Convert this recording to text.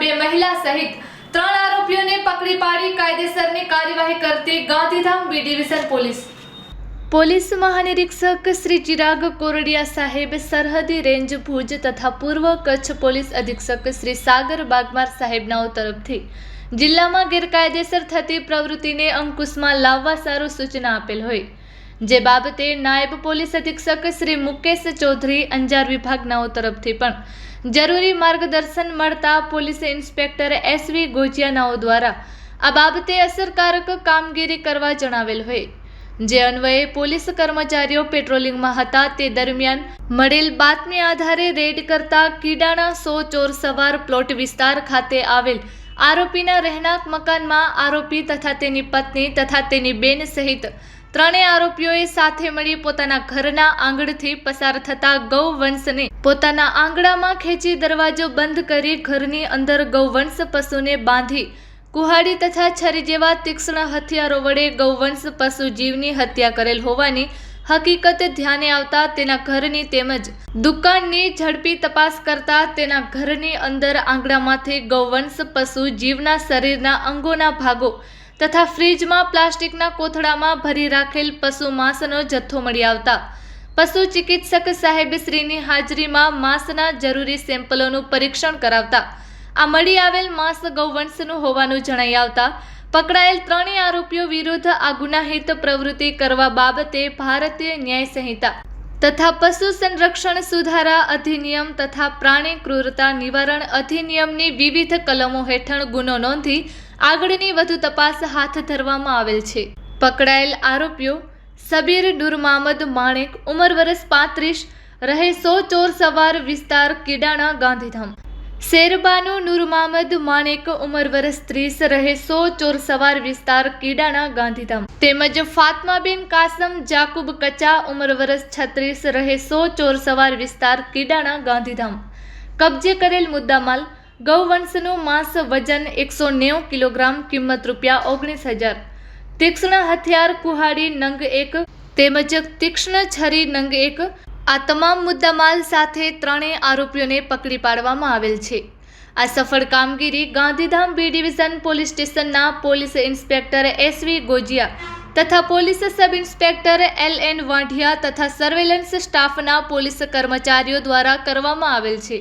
બે મહિલા સહિત ત્રણ આરોપીઓને પકડી પાડી કાયદેસરની કાર્યવાહી કરતી Gandhidham B division police. Police મહાનિરીક્ષક Shri Chirag Kordia સાહેબ સરહદી રેન્જ ભુજ તથા પૂર્વ કચ્છ પોલીસ અધિક્ષક શ્રી સાગર બાગમાર સાહેબનાઓ તરફથી જિલ્લામાં ગેરકાયદેસર થતી પ્રવૃત્તિને અંકુશમાં લાવવા સારું સૂચના આપેલ હોય. જે બાબતે નાયબ પોલીસ અધિક્ષક શ્રી મુકેશ ચૌધરી અંજાર વિભાગનાઓ તરફથી પણ જરૂરી માર્ગદર્શન મળતા પોલીસ ઇન્સ્પેક્ટર એસવી ગોજિયાનાઓ દ્વારા આ બાબતે અસરકારક કામગીરી કરવા જણાવેલ હોય. જે અન્વયે પોલીસ કર્મચારીઓ પેટ્રોલિંગમાં હતા તે દરમિયાન મળેલ બાતમી આધારે રેડ કરતા કીડાણા સો ચોર સવાર પ્લોટ વિસ્તાર ખાતે આવેલ આરોપીના રહેણાંક મકાનમાં આરોપી તથા તેની પત્ની તથા તેની બેન સહિત ત્રણેય આરોપીઓએ સાથે મળી પોતાના ઘરના આંગણથી પસાર થતા ગૌવંશને પોતાના આંગણામાં ખેંચી દરવાજો બંધ કરી ઘરની અંદર ગૌવંશ પશુને બાંધી કુહાડી તથા છરી જેવા તીક્ષ્ણ હથિયારો વડે ગૌવંશ પશુ જીવની હત્યા કરેલ હોવાની હકીકત ધ્યાને આવતા તેના ઘરની તેમજ દુકાનની ઝડપી તપાસ કરતા તેના ઘરની અંદર આંગણામાંથી ગૌવંશ પશુ જીવના શરીરના અંગોના ભાગો તથા ફ્રીજમાં પ્લાસ્ટિકના કોથળામાં ભરી રાખેલ પશુ માંસનો જથ્થો મળી આવતા. પશુ ચિકિત્સક સાહેબશ્રીની હાજરીમાં માંસના જરૂરી સેમ્પલોનું પરીક્ષણ કરાવતા. આ મળી આવેલ માંસ ગૌવંશનું હોવાનું જણાઈ આવતા. પકડાયેલ ત્રણેય આરોપીઓ વિરુદ્ધ આ ગુનાહિત પ્રવૃત્તિ કરવા બાબતે ભારતીય ન્યાય સંહિતા તથા પશુ સંરક્ષણ સુધારા અધિનિયમ તથા પ્રાણી ક્રૂરતા નિવારણ અધિનિયમની વિવિધ કલમો હેઠળ ગુનો નોંધી આગળની વધુ તપાસ હાથ ધરવામાં આવેલ છે. પકડાયેલ આરોપીઓ સબીર ડુરમામદ માણેક, ઉંમર વર્ષ પાંત્રીસ, રહે સો ચોર સવાર વિસ્તાર કિડાણા ગાંધીધામ. શેરબાનુ નૂરમામદ માણેક ઉંમર વરસ ત્રીસ રહે સો ચોર સવાર વિસ્તાર કીડાના ગાંધીધામ. તેમજ ફાતમાબેન કાસમ જાકુબ કચા ઉંમર વરસ છત્રીસ રહે સો ચોર સવાર વિસ્તાર કીડાણા ગાંધીધામ. કબજે કરેલ મુદ્દામાલ, ગૌવંશનું માંસ વજન એકસો નેવું કિલોગ્રામ, કિંમત રૂપિયા ઓગણીસ હજાર. તીક્ષ્ણ હથિયાર કુહાડી નંગ એક, તેમજ તીક્ષ્ણ છરી નંગ એક આ તમામ મુદ્દામાલ સાથે ત્રણેય આરોપીઓને પકડી પાડવામાં આવેલ છે. આ સફળ કામગીરી ગાંધીધામ બી ડિવિઝન પોલીસ સ્ટેશનના પોલીસ ઇન્સ્પેક્ટર એસવી ગોજિયા તથા police sub inspector L N Vandhiya તથા સર્વેલન્સ સ્ટાફના પોલીસ કર્મચારીઓ દ્વારા કરવામાં આવેલ છે.